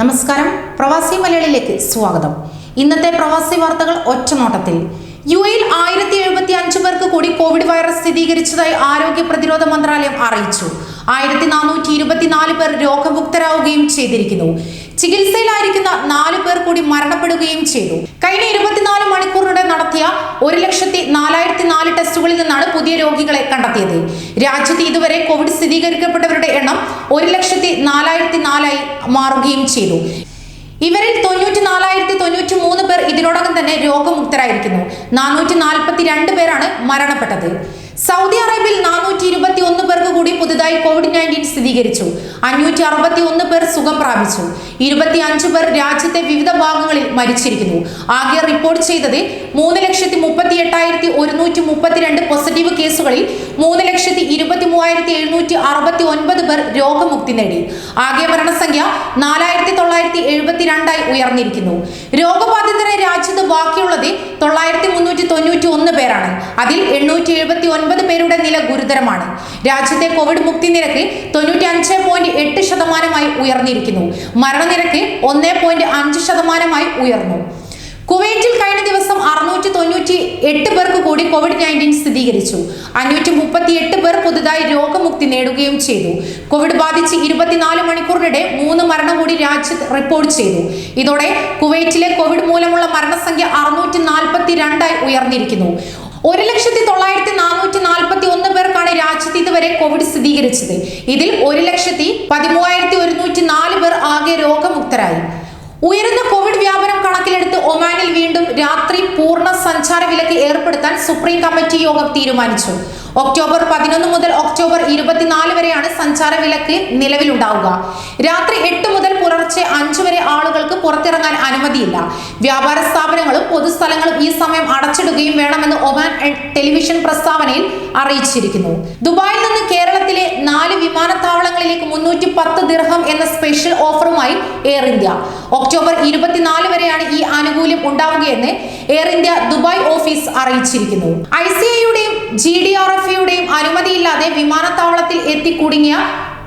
നമസ്കാരം. പ്രവാസി മലയാളിയിലേക്ക് സ്വാഗതം. ഇന്നത്തെ പ്രവാസി വാർത്തകൾ ഒറ്റനോട്ടത്തിൽ. യു എയിൽ ആയിരത്തി എഴുപത്തി അഞ്ച് പേർക്ക് കൂടി കോവിഡ് വൈറസ് സ്ഥിരീകരിച്ചതായി ആരോഗ്യ പ്രതിരോധ മന്ത്രാലയം അറിയിച്ചു. ആയിരത്തി നാനൂറ്റി ഇരുപത്തിനാല് പേർ രോഗമുക്തരാവുകയും ചെയ്തിരിക്കുന്നു. ചികിത്സയിലായിരിക്കുന്ന നാല് പേർ കൂടി മരണപ്പെടുകയും ചെയ്തു. കഴിഞ്ഞ ഇരുപത്തിനാല് മണിക്കൂറിനിടെ നടത്തിയ ഒരു ലക്ഷത്തി നാലായിരത്തി നാല് ടെസ്റ്റുകളിൽ നിന്നാണ് പുതിയ രോഗികളെ കണ്ടെത്തിയത്. രാജ്യത്ത് ഇതുവരെ കോവിഡ് സ്ഥിരീകരിക്കപ്പെട്ടവരുടെ എണ്ണം ഒരു ലക്ഷത്തി നാലായിരത്തി നാലായി മാറുകയും ചെയ്തു. ഇവരിൽ തൊണ്ണൂറ്റി നാലായിരത്തി തൊണ്ണൂറ്റി മൂന്ന് പേർ ഇതിനോടകം തന്നെ രോഗമുക്തരായിരിക്കുന്നു. നാനൂറ്റി നാൽപ്പത്തി രണ്ട് പേരാണ് മരണപ്പെട്ടത്. സൗദി അറേബ്യയിൽ നാനൂറ്റി ഇരുപത്തി ഒന്ന് പേർക്ക് കൂടി പുതുതായി കോവിഡ് നയന്റീൻ സ്ഥിരീകരിച്ചു. അഞ്ഞൂറ്റി അറുപത്തി ഒന്ന് പേർ സുഖം പ്രാപിച്ചു. ഇരുപത്തി അഞ്ച് പേർ രാജ്യത്തെ വിവിധ ഭാഗങ്ങളിൽ മരിച്ചിരിക്കുന്നു. ആകെ റിപ്പോർട്ട് ചെയ്തത് മൂന്ന് ലക്ഷത്തി മുപ്പത്തി എട്ടായിരത്തി ഒരുന്നൂറ്റി മുപ്പത്തിരണ്ട് പോസിറ്റീവ് കേസുകളിൽ മൂന്ന് ലക്ഷത്തി ഇരുപത്തി മൂവായിരത്തി എഴുന്നൂറ്റി അറുപത്തി ഒൻപത് പേർ രോഗമുക്തി നേടി. ആകെ മരണസംഖ്യ നാലായിരത്തി തൊള്ളായിരത്തി എഴുപത്തിരണ്ടായി ഉയർന്നിരിക്കുന്നു. രോഗബാധിതരെ രാജ്യത്ത് ബാക്കിയുള്ളത് തൊള്ളായിരത്തി മുന്നൂറ്റി തൊണ്ണൂറ്റി ഒന്ന് പേരാണ് അതിൽ എണ്ണൂറ്റി എഴുപത്തി ഒൻപത് പേരുടെ നില ഗുരുതരമാണ്. രാജ്യത്തെ കോവിഡ് മുക്തി നിരക്ക് തൊണ്ണൂറ്റി അഞ്ച് പോയിന്റ് എട്ട് ശതമാനമായി ഉയർന്നിരിക്കുന്നു. മരണനിരക്ക് ഒന്ന് പോയിന്റ് അഞ്ച് ശതമാനമായി ഉയർന്നു. കുവൈറ്റിൽ കഴിഞ്ഞ ദിവസം അറുന്നൂറ്റി തൊണ്ണൂറ്റി എട്ട് പേർക്ക് കൂടി കോവിഡ് നയന്റീൻ സ്ഥിരീകരിച്ചു. അഞ്ഞൂറ്റി മുപ്പത്തി എട്ട് പേർ പുതുതായി രോഗമുക്തി നേടുകയും ചെയ്തു. കോവിഡ് ബാധിച്ച് ഇരുപത്തിനാല് മണിക്കൂറിനിടെ മൂന്ന് മരണം കൂടി രാജ്യത്ത് റിപ്പോർട്ട് ചെയ്തു. ഇതോടെ കുവൈറ്റിലെ കോവിഡ് മൂലമുള്ള മരണസംഖ്യ അറുന്നൂറ്റി നാൽപ്പത്തി രണ്ടായി ഉയർന്നിരിക്കുന്നു. ഒരു ലക്ഷത്തി തൊള്ളായിരത്തി നാനൂറ്റി നാൽപ്പത്തി ഒന്ന് പേർക്കാണ് രാജ്യത്ത് ഇതുവരെ കോവിഡ് സ്ഥിരീകരിച്ചത്. ഇതിൽ ഒരു ലക്ഷത്തി പതിമൂവായിരത്തി ഒരുന്നൂറ്റി നാല് പേർ ആകെ രോഗമുക്തരായി. ഉയരുന്ന കോവിഡ് വ്യാപനം കണക്കിലെടുത്ത് ഒമാനിൽ വീണ്ടും രാത്രി പൂർണ സഞ്ചാര ഏർപ്പെടുത്താൻ സുപ്രീം കമ്മിറ്റി യോഗം തീരുമാനിച്ചു. ഒക്ടോബർ പതിനൊന്ന് മുതൽ ഒക്ടോബർ ഇരുപത്തിനാല് വരെയാണ് സഞ്ചാര വിലക്ക് നിലവിലുണ്ടാവുക. രാത്രി എട്ട് മുതൽ പുലർച്ചെ അഞ്ചു വരെ ആളുകൾക്ക് പുറത്തിറങ്ങാൻ അനുമതിയില്ല. വ്യാപാര സ്ഥാപനങ്ങളും പൊതുസ്ഥലങ്ങളും ഈ സമയം അടച്ചിടുകയും വേണമെന്ന് ഒമാൻ ടെലിവിഷൻ പ്രസ്താവനയിൽ അറിയിച്ചിരിക്കുന്നു. ദുബായിൽ നിന്ന് കേരളത്തിലെ നാല് വിമാനത്താവളങ്ങളിലേക്ക് മുന്നൂറ്റി പത്ത് ദിർഹം എന്ന സ്പെഷ്യൽ ഓഫറുമായി എയർ ഇന്ത്യ. ഒക്ടോബർ ഇരുപത്തിനാല് വരെയാണ് ഈ ആനുകൂല്യം ഉണ്ടാവുകയെന്ന് എയർ ഇന്ത്യ ദുബായ് ഓഫീസ് അറിയിച്ചിരിക്കുന്നു. ഐ സി ഐയുടെയും ജി ഡി ആർ എഫ് യുടെയും അനുമതിയില്ലാതെ വിമാനത്താവളത്തിൽ എത്തി കുടുങ്ങിയ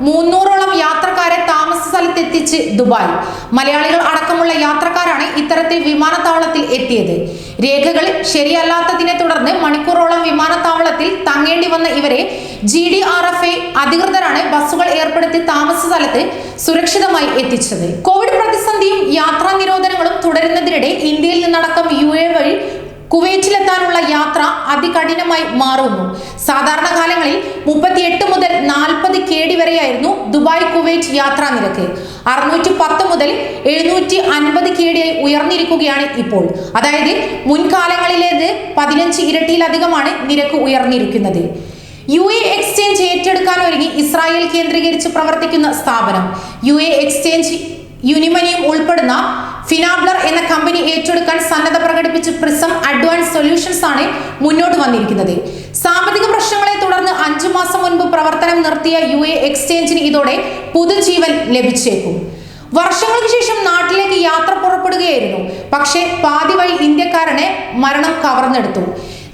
മുന്നൂറോളം യാത്രക്കാരെ താമസ സ്ഥലത്തെത്തിച്ച് ദുബായ്. മലയാളികൾ അടക്കമുള്ള യാത്രക്കാരാണ് ഇത്തരത്തിൽ വിമാനത്താവളത്തിൽ എത്തിയത്. രേഖകൾ ശരിയല്ലാത്തതിനെ തുടർന്ന് മണിക്കൂറോളം വിമാനത്താവളത്തിൽ തങ്ങേണ്ടി വന്ന ഇവരെ G D R F A അധികൃതരാണ് ബസ്സുകൾ ഏർപ്പെടുത്തി താമസ സ്ഥലത്ത് സുരക്ഷിതമായി എത്തിച്ചത്. കോവിഡ് പ്രതിസന്ധിയും യാത്രാ നിരോധനങ്ങളും തുടരുന്നതിനിടെ ഇന്ത്യയിൽ നിന്നടക്കം യു എ വഴി കുവൈറ്റിലെത്താനുള്ള യാത്ര അതികഠിനമായി മാറുന്നു. സാധാരണ കാലങ്ങളിൽ മുപ്പത്തിയെട്ട് മുതൽ നാൽപ്പത് കേടി വരെയായിരുന്നു ദുബായ് കുവൈറ്റ് യാത്രാ നിരക്ക്. അറുന്നൂറ്റി പത്ത് മുതൽ എഴുന്നൂറ്റി അൻപത് കേടിയായി ഉയർന്നിരിക്കുകയാണ് ഇപ്പോൾ. അതായത് മുൻകാലങ്ങളിലേത് പതിനഞ്ച് ഇരട്ടിയിലധികമാണ് നിരക്ക് ഉയർന്നിരിക്കുന്നത്. യു എ എക്സ്ചേഞ്ച് ഏറ്റെടുക്കാൻ ഒരുങ്ങി ഇസ്രായേൽ കേന്ദ്രീകരിച്ച് പ്രവർത്തിക്കുന്ന സ്ഥാപനം. യു എ എക്സ്ചേഞ്ച് യുനിമനിയും ഉൾപ്പെടുന്ന ഫിനാബ്ലർ എന്ന കമ്പനി ഏറ്റെടുക്കാൻ സന്നദ്ധ പ്രകടിപ്പിച്ച് പ്രിസം അഡ്വാൻസ് സൊല്യൂഷൻസ് ആണ് മുന്നോട്ട് വന്നിരിക്കുന്നത്. സാമ്പത്തിക പ്രശ്നങ്ങളെ തുടർന്ന് അഞ്ചു മാസം മുൻപ് പ്രവർത്തനം നിർത്തിയ യു എ എക്സ്ചേഞ്ചിന് ഇതോടെ പുതുജീവൻ ലഭിച്ചേക്കും. വർഷങ്ങൾക്ക് ശേഷം നാട്ടിലേക്ക് യാത്ര പുറപ്പെടുകയായിരുന്നു. പക്ഷേ പാതി വഴി ഇന്ത്യക്കാരനെ മരണം കവർന്നെടുത്തു.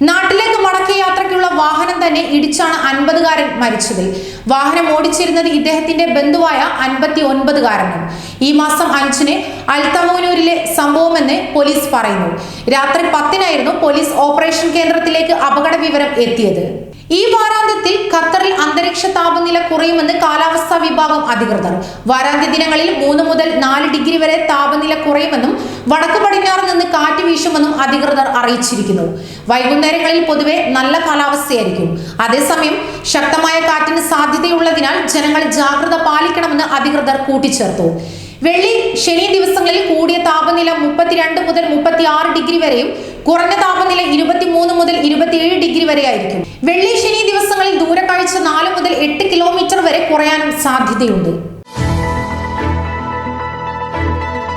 നാട്ടിലേക്ക് മടക്കിയ യാത്രയ്ക്കുള്ള വാഹനം തന്നെ ഇടിച്ചാണ് അൻപതുകാരൻ മരിച്ചത് വാഹനം ഓടിച്ചിരുന്നത് ഇദ്ദേഹത്തിന്റെ ബന്ധുവായ അൻപത്തി ഒൻപതുകാരനും ഈ മാസം അഞ്ചിന് അൽത്തമൂനൂരിലെ സംഭവമെന്ന് പോലീസ് പറയുന്നു. രാത്രി പത്തിനായിരുന്നു പോലീസ് ഓപ്പറേഷൻ കേന്ദ്രത്തിലേക്ക് അപകട വിവരം എത്തിയത്. ഈ വാരാന്ത്യത്തിൽ ഖത്തറിൽ അന്തരീക്ഷ താപനില കുറയുമെന്ന് കാലാവസ്ഥാ വിഭാഗം അധികൃതർ. വാരാന്ത്യ ദിനങ്ങളിൽ മൂന്ന് മുതൽ നാല് ഡിഗ്രി വരെ താപനില കുറയുമെന്നും വടക്ക് പടിഞ്ഞാറ് നിന്ന് കാറ്റ് വീശുമെന്നും അധികൃതർ അറിയിച്ചിരിക്കുന്നു. വൈകുന്നേരങ്ങളിൽ പൊതുവെ നല്ല കാലാവസ്ഥയായിരിക്കും. അതേസമയം ശക്തമായ കാറ്റിന് സാധ്യതയുള്ളതിനാൽ ജനങ്ങൾ ജാഗ്രത പാലിക്കണമെന്ന് അധികൃതർ കൂട്ടിച്ചേർത്തു. വെള്ളി ശനി ദിവസങ്ങളിൽ കൂടിയ താപനില മുപ്പത്തിരണ്ട് മുതൽ മുപ്പത്തി ആറ് ഡിഗ്രി വരെയും കുറഞ്ഞ താപനില ഇരുപത്തിമൂന്ന് മുതൽ ഇരുപത്തിയേഴ് ഡിഗ്രി വരെയായിരിക്കും വെള്ളി ശനി ദിവസങ്ങളിൽ ദൂരക്കാഴ്ച നാല് മുതൽ എട്ട് കിലോമീറ്റർ വരെ കുറയാനും സാധ്യതയുണ്ട്.